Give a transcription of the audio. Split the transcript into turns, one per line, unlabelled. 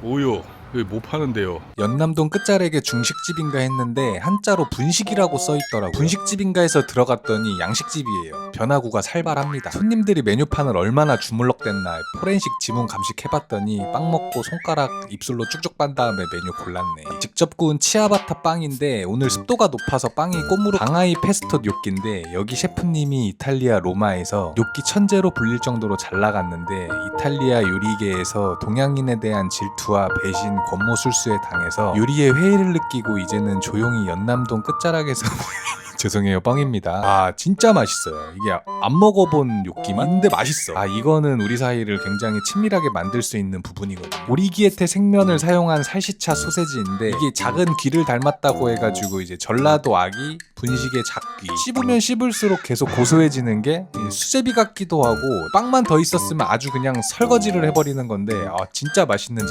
오요 여기 뭐 파는데요?
연남동 끝자락에 중식집인가 했는데 한자로 분식이라고 써있더라고요. 분식집인가에서 들어갔더니 양식집이에요. 변화구가 살벌합니다. 손님들이 메뉴판을 얼마나 주물럭댔나 포렌식 지문 감식해봤더니 빵 먹고 손가락 입술로 쭉쭉 빤 다음에 메뉴 골랐네. 직접 구운 치아바타 빵인데 오늘 습도가 높아서 빵이 꽃무르 방아이 페스토 뇨끼인데 여기 셰프님이 이탈리아 로마에서 뇨끼 천재로 불릴 정도로 잘 나갔는데 이탈리아 요리계에서 동양인에 대한 질투와 배신, 권모술수에 당해서 요리에 회의를 느끼고 이제는 조용히 연남동 끝자락에서 죄송해요 뻥입니다. 아 진짜 맛있어요. 이게 안 먹어본 요끼만인데 맛있어. 아 이거는 우리 사이를 굉장히 친밀하게 만들 수 있는 부분이거든요. 오리기에테 생면을 사용한 살시차 소세지인데 이게 작은 귀를 닮았다고 해가지고 이제 전라도 아기 분식의 작귀. 씹으면 씹을수록 계속 고소해지는 게 수제비 같기도 하고 빵만 더 있었으면 아주 그냥 설거지를 해버리는 건데 아 진짜 맛있는